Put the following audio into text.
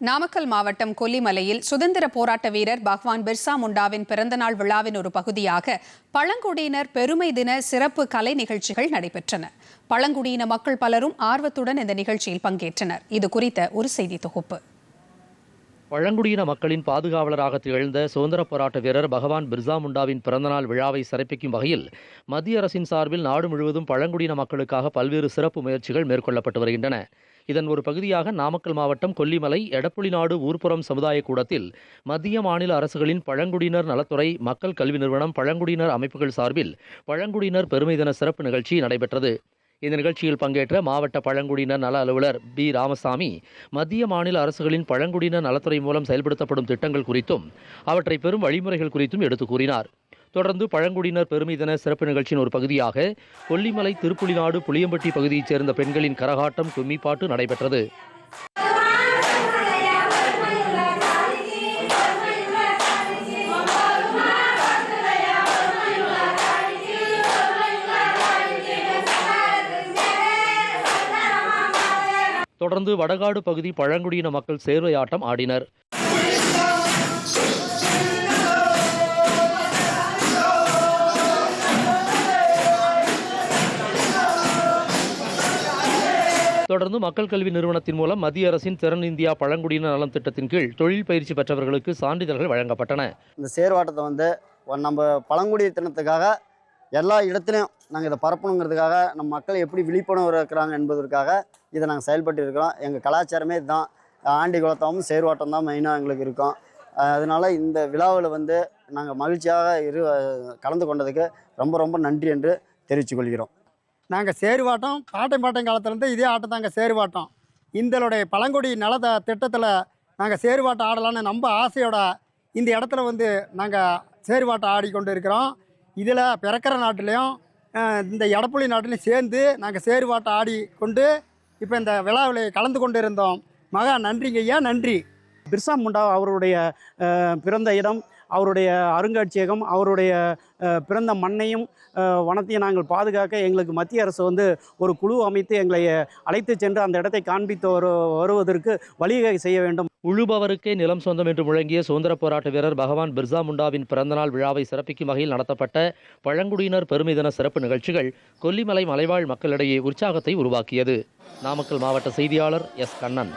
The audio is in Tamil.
நாமக்கல் மாவட்டம் கொல்லிமலையில் சுதந்திர போராட்ட வீரர் பகவான் பிர்சா முண்டாவின் பிறந்தநாள் விழாவின் ஒரு பகுதியாக பழங்குடியினர் பெருமை தின சிறப்பு கலை நிகழ்ச்சிகள் நடைபெற்றன. பழங்குடியின மக்கள் பலரும் ஆர்வத்துடன் இந்த நிகழ்ச்சியில் பங்கேற்றனர். இது குறித்த ஒரு செய்தி தொகுப்பு. பழங்குடியின மக்களின் பாதுகாவலராக திகழ்ந்த சுதந்திர போராட்ட வீரர் பகவான் பிர்சா முண்டாவின் பிறந்தநாள் விழாவை சிறப்பிக்கும் வகையில் மத்திய அரசின் சார்பில் நாடு முழுவதும் பழங்குடியின மக்களுக்காக பல்வேறு சிறப்பு முயற்சிகள் மேற்கொள்ளப்பட்டு வருகின்றன. இதன் ஒரு பகுதியாக நாமக்கல் மாவட்டம் கொல்லிமலை எடப்புலிநாடு ஊர்ப்புறம் சமுதாய கூடத்தில் மத்திய மாநில அரசுகளின் பழங்குடியினர் நலத்துறை மக்கள் கல்வி நிறுவனம் பழங்குடியினர் அமைப்புகள் சார்பில் பழங்குடியினர் பெருமை தின சிறப்பு நிகழ்ச்சி நடைபெற்றது. இந்த நிகழ்ச்சியில் பங்கேற்ற மாவட்ட பழங்குடியினர் நல அலுவலர் பி. ராமசாமி மத்திய மாநில அரசுகளின் பழங்குடியினர் நலத்துறை மூலம் செயல்படுத்தப்படும் திட்டங்கள் குறித்தும் அவற்றை பெறும் வழிமுறைகள் குறித்தும் எடுத்துக் கூறினார். தொடர்ந்து பழங்குடியினர் பெருமை தின சிறப்பு நிகழ்ச்சியின் ஒரு பகுதியாக கொல்லிமலை திருப்புலிநாடு புளியம்பட்டி பகுதியைச் சேர்ந்த பெண்களின் கரகாட்டம் கும்மிப்பாட்டு நடைபெற்றது. தொடர்ந்து வடகாடு பகுதி பழங்குடியின மக்கள் சேர்வையாட்டம் ஆடினர். தொடர்ந்து மக்கள் கல்வி நிறுவனத்தின் மூலம் மத்திய அரசின் திறன் இந்தியா பழங்குடியின நலம் திட்டத்தின் கீழ் தொழில் பயிற்சி பெற்றவர்களுக்கு சான்றிதழ்கள் வழங்கப்பட்டன. இந்த சேர்வாட்டத்தை வந்து நம்ம பழங்குடி தினத்துக்காக எல்லா இடத்துலையும் நாங்கள் இதை பரப்பணுங்கிறதுக்காக நம்ம மக்கள் எப்படி விழிப்புணர்வு இருக்கிறாங்க என்பதற்காக இதை நாங்கள் செயல்பட்டு இருக்கிறோம். எங்கள் கலாச்சாரமே இதுதான். ஆண்டி குலத்தாவும் சேர்வாட்டம் தான் மெயினாக எங்களுக்கு இருக்கும். அதனால் இந்த விழாவில் வந்து நாங்கள் மகிழ்ச்சியாக இரு கலந்து கொண்டதுக்கு ரொம்ப ரொம்ப நன்றி என்று தெரிவித்துக் கொள்கிறோம் நாங்கள் சேருவாட்டம் பாட்டம் பாட்டம் காலத்துலேருந்து இதே ஆட்டம் தாங்க சேருவாட்டம் இந்தளுடைய பழங்குடி நல திட்டத்தில் நாங்கள் சேருவாட்டம் ஆடலான்னு ரொம்ப ஆசையோட இந்த இடத்துல வந்து நாங்கள் சேருவாட்டம் ஆடிக்கொண்டு இருக்கிறோம் இதில் பிறக்கிற நாட்டிலையும் இந்த எடப்புலி நாட்டிலையும் சேர்ந்து நாங்கள் சேருவாட்டம் ஆடி கொண்டு இப்போ இந்த விழாவில் கலந்து கொண்டு இருந்தோம் மகா நன்றிங்க ஐயா நன்றி. பிர்சா முண்டா அவருடைய பிறந்த இடம் அவருடைய அருங்காட்சியகம் அவருடைய பிறந்த மண்ணையும் வனத்தையும் நாங்கள் பாதுகாக்க எங்களுக்கு மத்திய அரசு வந்து ஒரு குழு அமைத்து எங்களை அழைத்து சென்று அந்த இடத்தை காண்பித்து வரு வருவதற்கு வழிவகை செய்ய வேண்டும். உழுபவருக்கே நிலம் சொந்தம் என்று முழங்கிய சுதந்திர போராட்ட வீரர் பகவான் பிர்சா முண்டாவின் பிறந்தநாள் விழாவை சிறப்பிக்கும் வகையில் நடத்தப்பட்ட பழங்குடியினர் பெருமை தின சிறப்பு நிகழ்ச்சிகள் கொல்லிமலை மலைவாழ் மக்களிடையே உற்சாகத்தை உருவாக்கியது. நாமக்கல் மாவட்ட செய்தியாளர் எஸ். கண்ணன்.